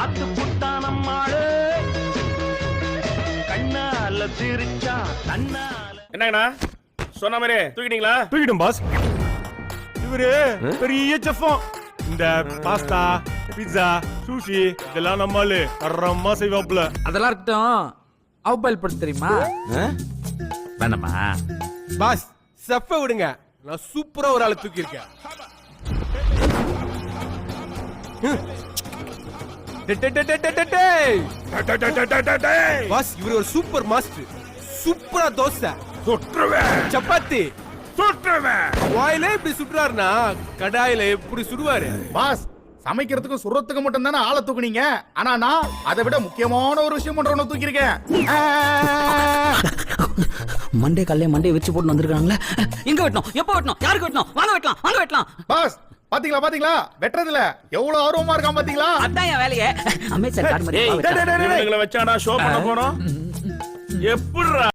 பார்த்து புட்டா நம்மாளு கண்ணால சிரிச்சா தன்னால. என்னங்கண்ணா? சொன்ன மாதிரி தூக்கிட்டீங்களா? தூக்கிடும் பாஸ் இவரு பெரிய செஃபம் இந்த பாஸ்தா பீட்சா சூஷி இதெல்லாம் நம்மாலு தரமா செய்வாப்புல. அதெல்லாம் இருக்கட்டும். அவுபாயில் படுத்து தெரியுமா? வேணாமா பாஸ் செஃப்ப விடுங்க. நான் சூப்பரா ஒரு ஆளை தூக்கி இருக்கேன் பாஸ் இவர் ஒரு சூப்பர் மாஸ்டர் சூப்பரா தோசை. சுற்றுவேன். சப்பாத்தி. சுற்றுவேன். வாயில இப்படி சுடுறாருனா கடாயில எப்படி சுடுவாரு? பாஸ் சமைக்கிறதுக்கு சுடுறதுக்கு மட்டும் தானே ஆளை தூக்குனீங்க? ஆனா நான் அதை விட முக்கியமான ஒரு விஷயம் பண்றவன தூக்கியிருக்கேன். மண்டே கல்லே மண்டே வச்சு போட்டு வந்திருக்காங்களே. எங்க வெட்டணும்? எப்போ வெட்டணும்? யாருக்கு வெட்டணும்? வாங்க வெட்டலாம் வாங்க வெட்டலாம். பாஸ் பாத்தீங்களா பாத்தீங்களா? வெட்டுறதுல எவ்வளவு ஆர்வமா இருக்கான் பாத்தீங்களா? அதான் என் வேலையே. அமேசான் கார் மாதிரி வச்சாடா ஷோ பண்ண போறோம்? எப்படிடா?